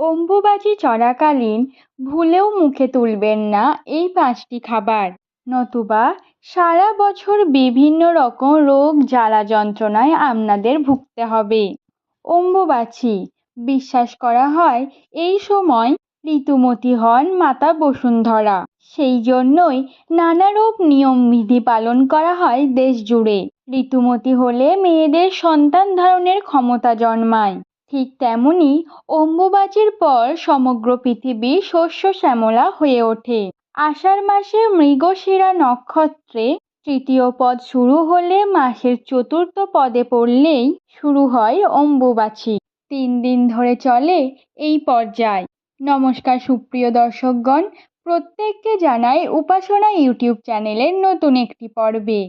অম্বুবাচী চলাকালীন ভুলেও মুখে তুলবেন না এই পাঁচটি খাবার। নতুবা সারা বছর বিভিন্ন রকম রোগ, জ্বালা যন্ত্রণায় আপনাদের ভুগতে হবে। অম্বুবাচী, বিশ্বাস করা হয় এই সময় ঋতুমতি হন মাতা বসুন্ধরা। সেই জন্যই নানারূপ নিয়মবিধি পালন করা হয় দেশ জুড়ে ঋতুমতি হলে মেয়েদের সন্তান ধারণের ক্ষমতা জন্মায়। ঠিক তেমনই অম্বুবাচীর পর সমগ্র পৃথিবী শস্য শ্যামলা হয়ে ওঠে। আষাঢ় মাসে মৃগশিরা নক্ষত্রে তৃতীয় পদ শুরু হলে মাসের চতুর্থ পদে পড়লেই শুরু হয় অম্বুবাচী। তিন দিন ধরে চলে এই পর্যায়। নমস্কার সুপ্রিয় দর্শকগণ, প্রত্যেককে জানাই উপাসনা ইউটিউব চ্যানেলের নতুন একটি পর্বে।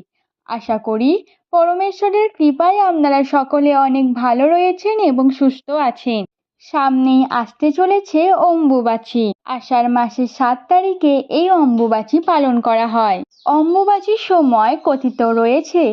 আশা করি পরমেশ্বরের কৃপায় আপনারা সকলে অনেক ভালো রয়েছেন এবং সুস্থ আছেন। সামনেই আসতে চলেছে অম্বুবাচী। আষাঢ় মাসের সাত তারিখে এই অম্বুবাচী পালন করা হয়। অম্বুবাচীর সময় কথিত রয়েছে,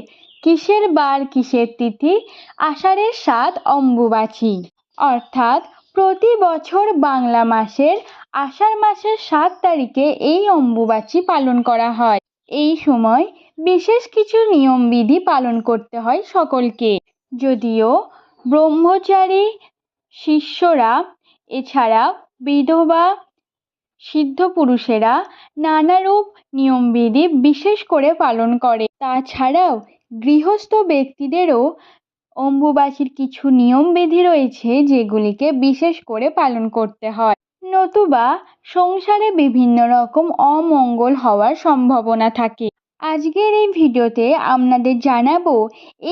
কিসের বার, কিসের তিথি? আষাঢ়ের সাত অম্বুবাচী। অর্থাৎ প্রতি বছর বাংলা মাসের আষাঢ় মাসের সাত তারিখে এই অম্বুবাচী পালন করা হয়। এই সময় বিশেষ কিছু নিয়মবিধি পালন করতে হয় সকলকে। যদিও ব্রহ্মচারী শিষ্যরা, এছাড়া বিধবা সিদ্ধ পুরুষেরা নানারূপ নিয়মবিধি বিশেষ করে পালন করে। তাছাড়াও গৃহস্থ ব্যক্তিদেরও অম্বুবাসীর কিছু নিয়মবিধি রয়েছে যেগুলিকে বিশেষ করে পালন করতে হয়। নতুবা সংসারে বিভিন্ন রকম অমঙ্গল হওয়ার সম্ভাবনা থাকে। আজকের এই ভিডিওতে আপনাদের জানাব,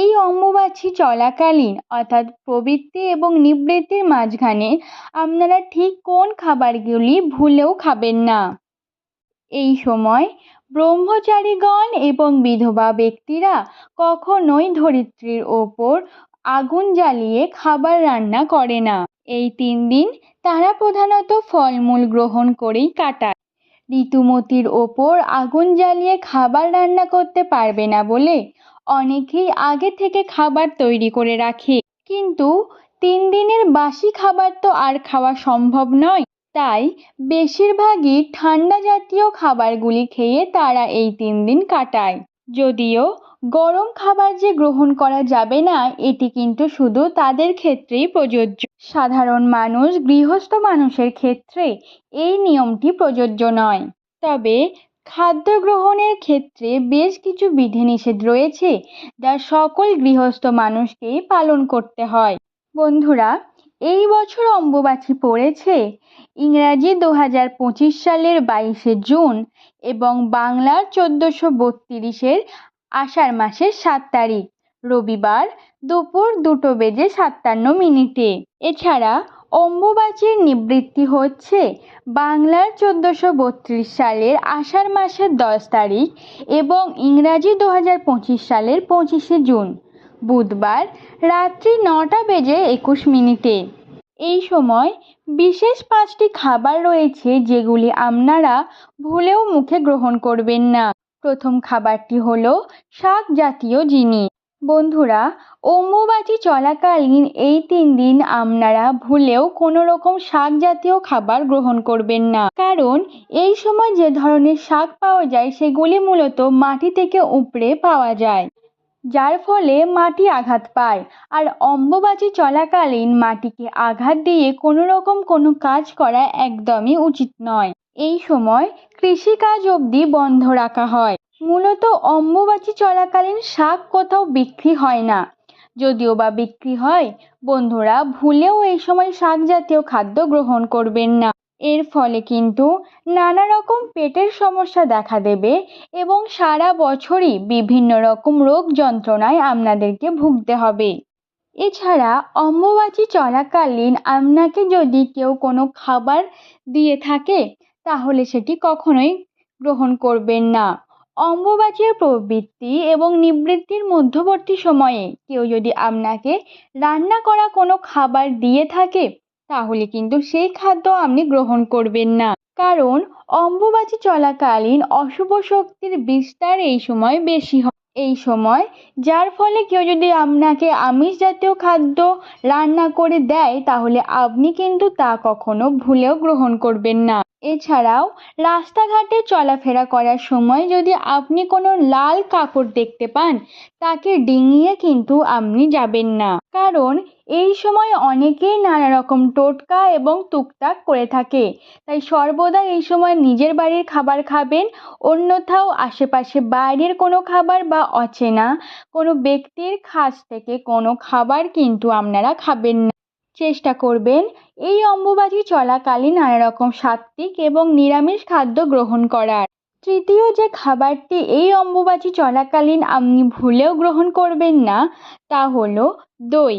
এই অম্বুবাচী চলাকালীন অর্থাৎ প্রবৃত্তি এবং নিবৃত্তির মাঝখানে আপনারা ঠিক কোন খাবারগুলি ভুলেও খাবেন না। এই সময় ব্রহ্মচারীগণ এবং বিধবা ব্যক্তিরা কখনোই ধরিত্রীর ওপর আগুন জ্বালিয়ে খাবার রান্না করে না। এই তিন দিন তারা প্রধানত ফলমূল গ্রহণ করেই কাটায়। ঋতুমতির ওপর আগুন জ্বালিয়ে খাবার রান্না করতে পারবে না বলে অনেকেই আগে থেকে খাবার তৈরি করে রাখে। কিন্তু তিন দিনের বাসি খাবার তো আর খাওয়া সম্ভব নয়। তাই বেশিরভাগই ঠান্ডা জাতীয় খাবারগুলি খেয়ে তারা এই তিন দিন কাটায়। যদিও গরম খাবার যে গ্রহণ করা যাবে না, এটি কিন্তু শুধু তাদের ক্ষেত্রেই প্রযোজ্য। সাধারণ মানুষ গৃহস্থ মানুষের ক্ষেত্রে এই নিয়মটি প্রযোজ্য নয়। তবে খাদ্য গ্রহণের ক্ষেত্রে বেশ কিছু বিধিনিষেধ রয়েছে যা সকল গৃহস্থ মানুষকেই পালন করতে হয়। বন্ধুরা, এই বছর অম্বুবাচী পড়েছে। ইংরাজি দু হাজার পঁচিশ সালের বাইশে জুন এবং বাংলার চোদ্দোশো বত্রিশের আষাঢ় মাসের সাত তারিখ। রবিবার দুপুর দুটো বেজে সাতান্ন মিনিটে। এছাড়া অম্বুবাচীর নিবৃত্তি হচ্ছে বাংলার চোদ্দোশো বত্রিশ সালের আষাঢ় মাসের দশ তারিখ এবং ইংরাজি দু হাজার পঁচিশ সালের পঁচিশে জুন। বুধবার রাত্রি নটা বেজে একুশ মিনিটে। এই সময় বিশেষ পাঁচটি খাবার রয়েছে যেগুলি আপনারা ভুলেও মুখে গ্রহণ করবেন না। প্রথম খাবারটি হলো শাক জাতীয় জিনিস। বন্ধুরা, অম্বুবাচী চলাকালীন এই তিন দিন আপনারা ভুলেও কোনো রকম শাক জাতীয় খাবার গ্রহণ করবেন না। কারণ, এই সময় যে ধরনের শাক পাওয়া যায়, সেগুলি মূলত মাটি থেকে উপড়ে পাওয়া যায়। যার ফলে মাটি আঘাত পায়। আর অম্বুবাচী চলাকালীন মাটিকে আঘাত দিয়ে কোনো রকম কোনো কাজ করা একদমই উচিত নয়। এই সময় কৃষিকাজ অবধি বন্ধ রাখা হয়। মূলত অম্বুবাচী চলাকালীন শাক কোথাও বিক্রি হয় না। যদিও বা বিক্রি হয়, বন্ধুরা ভুলেও এই সময় শাক জাতীয় খাদ্য গ্রহণ করবেন না। এর ফলে কিন্তু নানা রকম পেটের সমস্যা দেখা দেবে এবং সারা বছরই বিভিন্ন রকম রোগ যন্ত্রণায় আপনাদেরকে ভুগতে হবে। এছাড়া অম্বুবাচী চলাকালীন আপনাকে যদি কেউ কোনো খাবার দিয়ে থাকে, তাহলে সেটি কখনোই গ্রহণ করবেন না। অম্বুবাচীর প্রবৃত্তি এবং নিবৃত্তির মধ্যবর্তী সময়ে কেউ যদি আপনাকে রান্না করা কোনো খাবার দিয়ে থাকে, তাহলে কিন্তু সেই খাদ্য আপনি গ্রহণ করবেন না। কারণ অম্বুবাচী চলাকালীন অশুভ শক্তির বিস্তার এই সময় বেশি হয়। এই সময়। যার ফলে কেউ যদি আপনাকে আমিষ জাতীয় খাদ্য রান্না করে দেয়, তাহলে আপনি কিন্তু তা কখনো ভুলেও গ্রহণ করবেন না। এছাড়াও, রাস্তাঘাটে চলাফেরা করার সময় যদি আপনি কোনো লাল কাপড় দেখতে পান, তাকে ডিঙিয়ে কিন্তু আপনি যাবেন না। কারণ এই সময় অনেকেই নানা রকম টোটকা এবং তুকতাক করে থাকে। তাই সর্বদা এই সময় নিজের বাড়ির খাবার খাবেন, অন্যথাও আশেপাশে বাইরের কোনো খাবার বা অচেনা কোনো ব্যক্তির খাস থেকে কোনো খাবার কিন্তু আপনারা খাবেন না। চেষ্টা করবেন এই অম্বুবাচী চলাকালীন নানা রকম সাত্ত্বিক এবং নিরামিষ খাদ্য গ্রহণ করার। তৃতীয় যে খাবারটি এই অম্বুবাচী চলাকালীন আপনি ভুলেও গ্রহণ করবেন না, তা হলো দই।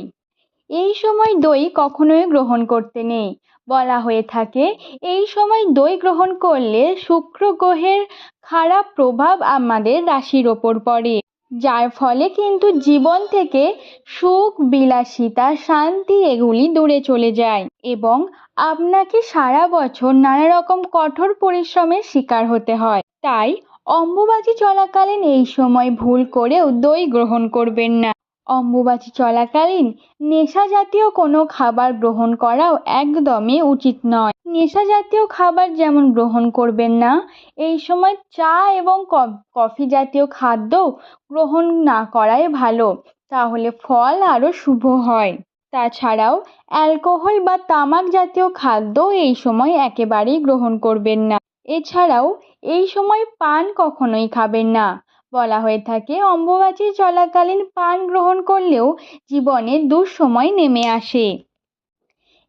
এই সময় দই কখনোই গ্রহণ করতে নেই। বলা হয়ে থাকে, এই সময় দই গ্রহণ করলে শুক্র গ্রহের খারাপ প্রভাব আমাদের রাশির ওপর পড়ে। যার ফলে কিন্তু জীবন থেকে সুখ, বিলাসিতা, শান্তি এগুলি দূরে চলে যায় এবং আপনাকে সারা বছর নানা রকম কঠোর পরিশ্রমের শিকার হতে হয়। তাই অম্বুবাচী চলাকালীন এই সময় ভুল করেও দই গ্রহণ করবেন না। অম্বুবাচী চলাকালীন নেশা জাতীয় কোনো খাবার গ্রহণ করাও একদমই উচিত নয়। নেশা জাতীয় খাবার যেমন গ্রহণ করবেন না, এই সময় চা এবং কফি জাতীয় খাদ্য গ্রহণ না করাই ভালো, তাহলে ফল আরও শুভ হয়। তাছাড়াও অ্যালকোহল বা তামাক জাতীয় খাদ্য এই সময় একেবারেই গ্রহণ করবেন না। এছাড়াও এই সময় পান কখনোই খাবেন না। বলা হয়ে থাকে, অম্বুবাচী চলাকালীন পান গ্রহণ করলেও জীবনে দুঃসময় নেমে আসে।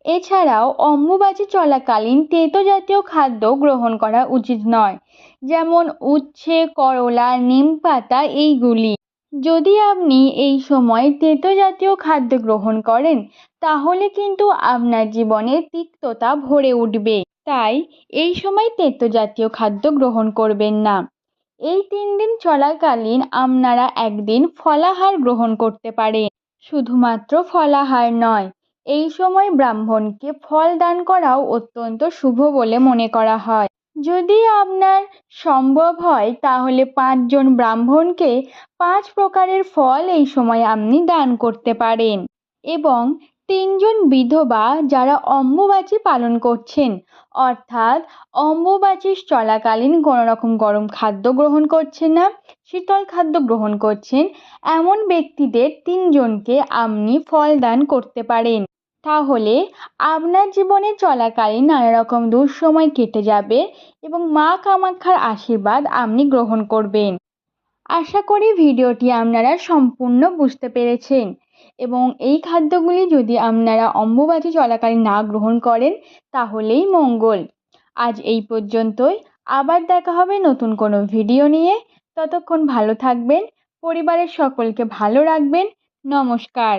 এছাড়াও অম্বুবাচী চলাকালীন তেতো জাতীয় খাদ্য গ্রহণ করা উচিত নয়, যেমন উচ্ছে, করলা, নিম পাতা এইগুলি। যদি আপনি এই সময় তেতো জাতীয় খাদ্য গ্রহণ করেন, তাহলে কিন্তু আপনার জীবনে তিক্ততা ভরে উঠবে। তাই এই সময় তেতো জাতীয় খাদ্য গ্রহণ করবেন না। এই তিন দিন চলাকালীন আপনারা একদিন ফলাহার গ্রহণ করতে পারেন। শুধুমাত্র ফলাহার নয়, এই সময় ব্রাহ্মণকে ফল দান করাও অত্যন্ত শুভ বলে মনে করা হয়। যদি আপনার সম্ভব হয়, তাহলে পাঁচজন ব্রাহ্মণকে পাঁচ প্রকারের ফল এই সময় আপনি দান করতে পারেন এবং তিনজন বিধবা যারা অম্বুবাচী পালন করছেন। অর্থাৎ অম্বুবাচী চলাকালীন কোনো রকম গরম খাদ্য গ্রহণ করছেন না, শীতল খাদ্য গ্রহণ করছেন। এমন ব্যক্তিদের তিনজনকে আপনি ফল দান করতে পারেন। তাহলে আপনার জীবনে চলাকালীন নানা রকম দুঃসময় কেটে যাবে এবং মা কামাক্ষার আশীর্বাদ আপনি গ্রহণ করবেন। আশা করি ভিডিওটি আপনারা সম্পূর্ণ বুঝতে পেরেছেন। এবং এই খাদ্যগুলি যদি আপনারা অম্বুবাচী চলাকালীন না গ্রহণ করেন, তাহলেই মঙ্গল। আজ এই পর্যন্তই। আবার দেখা হবে নতুন কোনো ভিডিও নিয়ে। ততক্ষণ ভালো থাকবেন, পরিবারের সকলকে ভালো রাখবেন। নমস্কার।